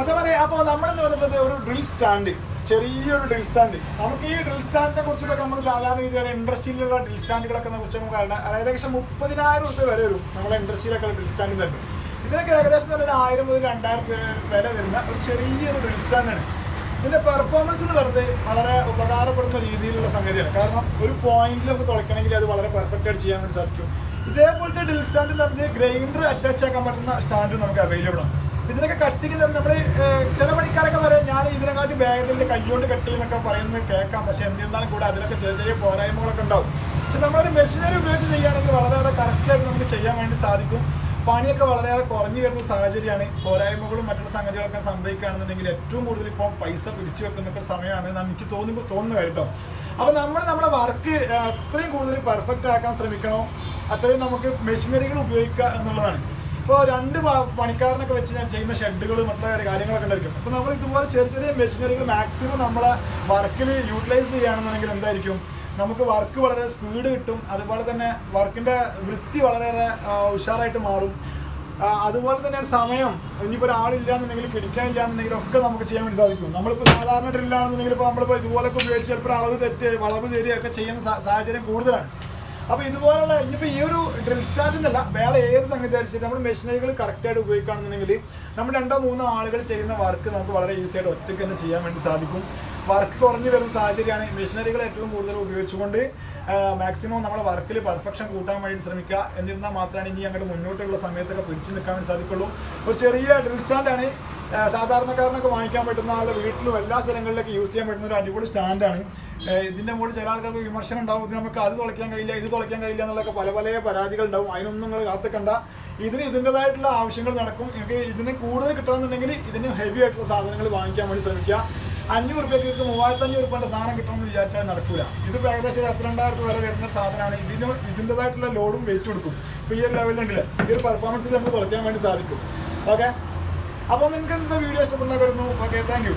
മച്ചമാരെ അപ്പോൾ നമ്മളെന്ന് പറയുന്നത് ഒരു ഡ്രിൽ സ്റ്റാൻഡ് ചെറിയൊരു ഡ്രിൽ സ്റ്റാൻഡ് നമുക്ക് ഈ ഡ്രിൽ സ്റ്റാൻഡിനെ കുറിച്ചൊക്കെ നമ്മൾ സാധാരണ രീതിയിൽ ഇൻഡസ്ട്രിയിലുള്ള ഡ്രിൽ സ്റ്റാൻഡുകളൊക്കെ കുറിച്ച് നമുക്ക് അതായത് ഏകദേശം മുപ്പതിനായിരം റുപ്യ വരെ വരും നമ്മളെ ഇൻഡസ്ട്രിയിലൊക്കെ ഡ്രിൽ സ്റ്റാൻഡ് തന്നെ ഇതിനൊക്കെ ഏകദേശം തന്നെ ഒരു ആയിരം മുതൽ രണ്ടായിരം വില വരുന്ന ഒരു ചെറിയൊരു ഡ്രിൽ സ്റ്റാൻഡാണ് ഇതിന്റെ പെർഫോമൻസ് എന്ന് പറയുന്നത് വളരെ ഉപകാരപ്പെടുന്ന രീതിയിലുള്ള സംഗതിയാണ്. കാരണം ഒരു പോയിന്റിൽ നമുക്ക് തുളയ്ക്കണമെങ്കിൽ അത് വളരെ പെർഫെക്റ്റ് ആയിട്ട് ചെയ്യാൻ വേണ്ടി സാധിക്കും. ഇതേപോലത്തെ ഡ്രിൽ സ്റ്റാൻഡ് എന്ന് പറഞ്ഞാൽ ഗ്രൈൻഡർ അറ്റാച്ച് ആക്കാൻ പറ്റുന്ന സ്റ്റാൻഡും നമുക്ക് അവൈലബിൾ ആണ്. ഇതിനൊക്കെ തന്നെ നമ്മൾ ചില പണിക്കാരൊക്കെ പറയാം ഞാൻ ഇതിനെക്കാട്ടി വേഗത്തിൽ കൈകൊണ്ട് കെട്ടി എന്നൊക്കെ പറയുന്നത് കേൾക്കാം. പക്ഷെ എന്നിരുന്നാലും കൂടെ അതിലൊക്കെ ചെറിയ ചെറിയ പോരായ്മകളൊക്കെ ഉണ്ടാവും. പക്ഷെ നമ്മളൊരു മെഷീനറി ഉപയോഗിച്ച് ചെയ്യുകയാണെങ്കിൽ വളരെയേറെ കറക്റ്റായിട്ട് നമുക്ക് ചെയ്യാൻ വേണ്ടി സാധിക്കും. പണിയൊക്കെ വളരെയേറെ കുറഞ്ഞു വരുന്ന സാഹചര്യമാണ്. പോരായ്മകളും മറ്റുള്ള സംഗതികളൊക്കെ സംഭവിക്കുകയാണെന്നുണ്ടെങ്കിൽ ഏറ്റവും കൂടുതൽ ഇപ്പോൾ പൈസ പിടിച്ചു വെക്കുന്ന സമയമാണ് എനിക്ക് തോന്നുമ്പോൾ തോന്നുന്നു കേട്ടോ. അപ്പോൾ നമ്മൾ നമ്മുടെ വർക്ക് അത്രയും കൂടുതൽ പെർഫെക്റ്റ് ആക്കാൻ ശ്രമിക്കണോ? അത്രയും നമുക്ക് മെഷീനറികൾ ഉപയോഗിക്കുക എന്നുള്ളതാണ്. ഇപ്പോൾ രണ്ട് പണിക്കാരനൊക്കെ വെച്ച് ഞാൻ ചെയ്യുന്ന ഷെഡുകളും മറ്റുള്ള കാര്യങ്ങളൊക്കെ ഉണ്ടായിരിക്കും. അപ്പോൾ നമ്മൾ ഇതുപോലെ ചെറിയ ചെറിയ മെഷീനറികൾ മാക്സിമം നമ്മളെ വർക്കിൽ യൂട്ടിലൈസ് ചെയ്യുകയാണെന്നുണ്ടെങ്കിൽ എന്തായിരിക്കും? നമുക്ക് വർക്ക് വളരെ സ്പീഡ് കിട്ടും. അതുപോലെ തന്നെ വർക്കിന്റെ വൃത്തി വളരെയേറെ ഉഷാറായിട്ട് മാറും. അതുപോലെ തന്നെ സമയം. ഇനിയിപ്പോൾ ഒരാളില്ലാന്നുണ്ടെങ്കിൽ പിടിക്കാനില്ല എന്നുണ്ടെങ്കിൽ ഒക്കെ നമുക്ക് ചെയ്യാൻ വേണ്ടി സാധിക്കും. നമ്മളിപ്പോൾ സാധാരണ ഡ്രില്ലാണെന്നുണ്ടെങ്കിൽ ഇപ്പോൾ നമ്മളിപ്പോൾ ഇതുപോലൊക്കെ ഉപയോഗിച്ച് ചിലപ്പോൾ അളവ് തെറ്റ് വളവ് തരികയൊക്കെ ചെയ്യുന്ന സാഹചര്യം കൂടുതലാണ്. അപ്പോൾ ഇതുപോലുള്ള ഇനിയിപ്പോൾ ഈ ഒരു ഡ്രിൽ സ്റ്റാൻഡ് എന്നല്ല വേറെ ഏത് സംഗതി ധരിച്ചിട്ട് നമ്മൾ മെഷീനറികൾ കറക്റ്റായിട്ട് ഉപയോഗിക്കുകയാണെന്നുണ്ടെങ്കിൽ നമ്മൾ രണ്ടോ മൂന്നോ ആളുകൾ ചെയ്യുന്ന വർക്ക് നമുക്ക് വളരെ ഈസി ആയിട്ട് ഒറ്റയ്ക്ക് തന്നെ ചെയ്യാൻ വേണ്ടി സാധിക്കും. വർക്ക് കുറഞ്ഞു വരുന്ന സാഹചര്യമാണ് മെഷീനറികൾ ഏറ്റവും കൂടുതൽ ഉപയോഗിച്ചുകൊണ്ട് മാക്സിമം നമ്മുടെ വർക്കിൽ പെർഫെക്ഷൻ കൂട്ടാൻ വേണ്ടി ശ്രമിക്കുക എന്നിരുന്നാൽ മാത്രമാണ് ഇനി അങ്ങോട്ട് മുന്നോട്ടുള്ള സമയത്തൊക്കെ പിടിച്ചു നിൽക്കാൻ വേണ്ടി സാധിക്കുള്ളൂ. ഒരു ചെറിയ ഡ്രിൽ സ്റ്റാൻഡാണ് സാധാരണക്കാരനൊക്കെ വാങ്ങിക്കാൻ പറ്റുന്ന ആളുടെ വീട്ടിലും എല്ലാ സ്ഥലങ്ങളിലൊക്കെ യൂസ് ചെയ്യാൻ പറ്റുന്ന ഒരു അടിപൊളി സ്റ്റാൻഡാണ് ഇതിന്റെ മുകളിൽ ചില ആൾക്കാർക്ക് വിമർശനം ഉണ്ടാവും. ഇത് നമുക്ക് അത് തുളയ്ക്കാൻ കഴിയില്ല ഇത് തുളയ്ക്കാൻ കഴിയില്ല എന്നുള്ളൊക്കെ പല പല പരാതികൾ ഉണ്ടാവും. അതിനൊന്നും നിങ്ങൾ കാത്തിക്കണ്ട. ഇതിന് ഇതിന്റെതായിട്ടുള്ള ആവശ്യങ്ങൾ നടക്കും. എനിക്ക് ഇതിന് കൂടുതൽ കിട്ടണമെന്നുണ്ടെങ്കിൽ ഇതിന് ഹെവി ആയിട്ടുള്ള സാധനങ്ങൾ വാങ്ങിക്കാൻ വേണ്ടി ശ്രമിക്കുക. അഞ്ഞൂറ് രൂപയ്ക്ക് മൂവായിരത്തി അഞ്ഞൂറ് രൂപയുടെ സാധനം കിട്ടണമെന്ന് വിചാരിച്ചാൽ നടക്കില്ല ഇത് ഏകദേശം ഒരു പത്തിരണ്ടായിരം രൂപ വരെ വരുന്ന സാധനമാണ്. ഇതിന് ഇതിന്റെതായിട്ടുള്ള ലോഡും വെയിറ്റ് കൊടുക്കും ഇപ്പോൾ ഈ ഒരു ലെവലിലുണ്ടല്ലേ ഈ ഒരു പെർഫോമൻസിൽ നമുക്ക് തുളയ്ക്കാൻ വേണ്ടി സാധിക്കും. ഓക്കെ അപ്പോൾ നിങ്ങൾക്ക് ഇന്നത്തെ വീഡിയോ ഇഷ്ടപ്പെടുന്ന വരുന്നു ഓക്കെ താങ്ക്